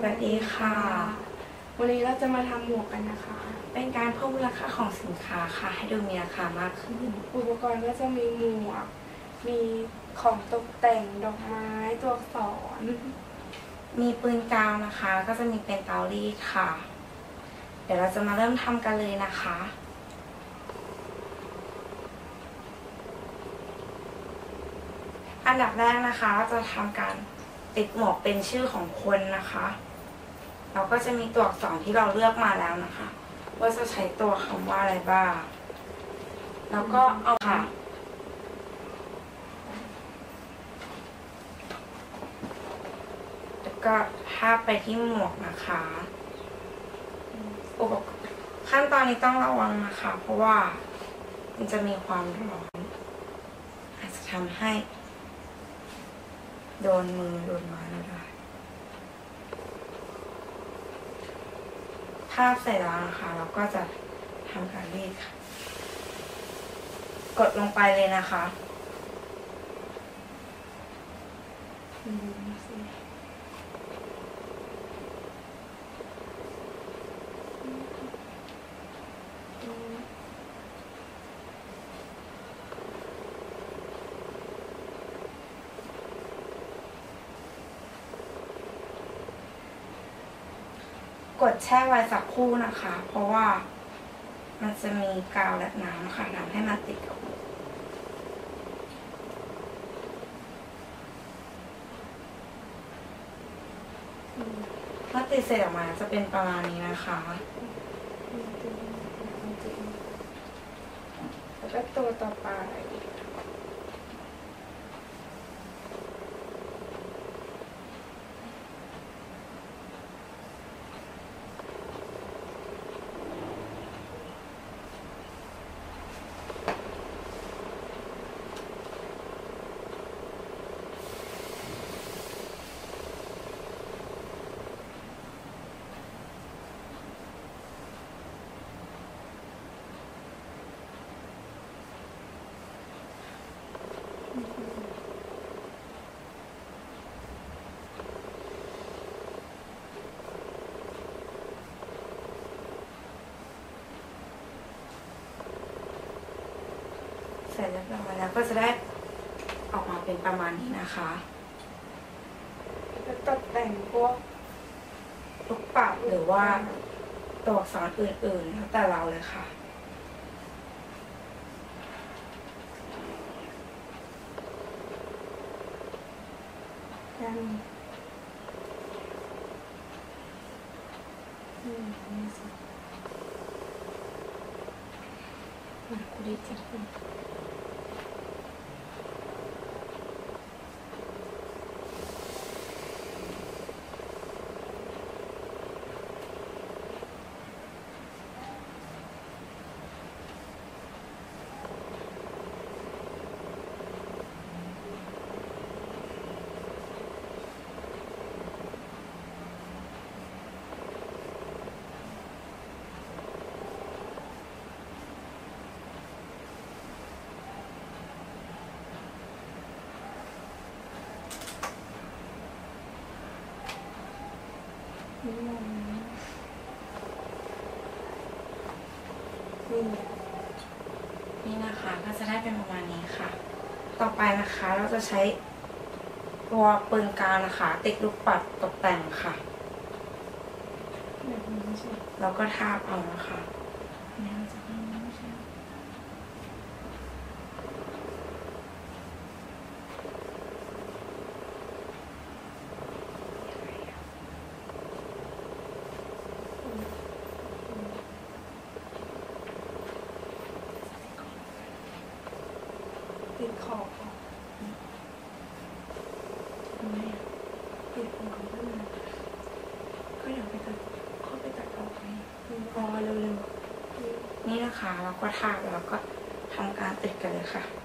สวัสดีค่ะ วันนี้เราจะมาทำหมวกกันนะคะ เป็นการเพิ่มมูลค่าของสินค้าค่ะ ให้ดูมีราคามากขึ้น อุปกรณ์ก็จะมีหมวก มีของตกแต่งดอกไม้ตัวอักษร มีปืนกาวนะคะก็จะมีเป็นเตารีดค่ะ เดี๋ยวเราจะมาเริ่มทำกันเลยนะคะ อันดับแรกนะคะเราจะทำการติดหมวกเป็นชื่อของคนนะคะ เราก็จะมีตัวอักษรที่เราเลือกมาแล้วนะคะ ว่าจะใช้ตัวคำว่าอะไรบ้าง แล้วก็เอาค่ะแล้วก็ทาไปที่หมวกนะคะอุปกรณ์ขั้นตอนนี้ต้องระวังนะคะ เพราะว่ามันจะมีความร้อน อาจจะทำให้ โดนมือโดนไม้เราได้าพเสร็จแล้วนะคะเราก็จะทำการรีดค่ะ กดลงไปเลยนะคะสิ กดแช่ไว้สักครู่นะคะ เพราะว่ามันจะมีกาวและน้ำค่ะทำให้มันติดกับหมูอืมถ้าติดเสร็จออกมาจะเป็นประมาณนี้นะคะแล้วก็ตัวต่อไป เสร็จเรียบร้อยแล้วก็จะได้ออกมาเป็นประมาณนี้นะคะแล้วตกแต่งพวกลูกปัดหรือว่าตัวอักษรอื่นๆแล้วแต่เราเลยค่ะกันอืม นี่สิอ่ะกูดีจังเลยนี่มันนี่นี่นะคะก็จะได้เป็นประมาณนี้ค่ะ ต่อไปนะคะเราจะใช้ตัวปืนกาวนะคะ ติดลูกปัดตกแต่งค่ะแบบนี้ใช่ไหมแล้วก็ทาบเอานะคะนี่เราจะทำไม่ใช่ ติดขอบอะทำไมอะติดหัวขึ้นมาก็เดี๋ยวไปตัดเขาไปตัดออกไงอืมรอเร็วๆนี่นะคะเราก็ทาแล้วก็ทำการติดกันเลยค่ะ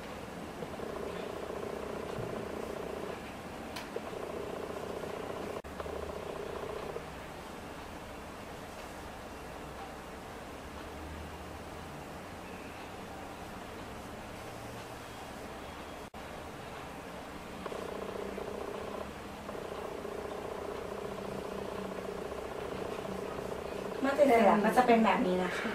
ติดเสร็จแล้วก็จะเป็นแบบนี้นะคะ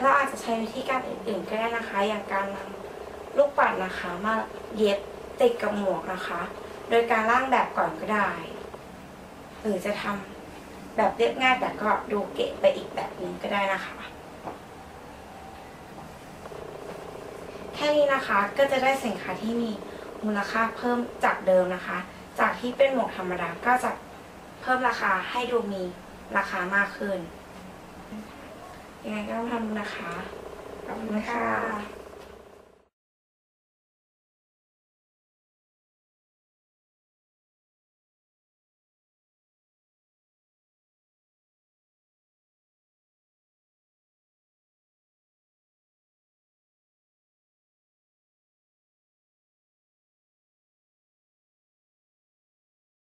เราอาจจะใช้วิธีการอื่นๆก็ได้นะคะ อย่างการนำลูกปัดนะคะ มาเย็บติดกับหมวกนะคะ โดยการร่างแบบก่อนก็ได้ หรือจะทำแบบเรียบง่ายแต่ก็ดูเก๋ไปอีกแบบนึงก็ได้นะคะแค่นี้นะคะก็จะได้สินค้าที่มี มูลค่าเพิ่มจากเดิมนะคะ จากที่เป็นหมวกธรรมดาก็จะเพิ่มราคาให้ดูมีราคามากขึ้นยังไงก็ต้องทำดูนะคะขอบคุณค่ะ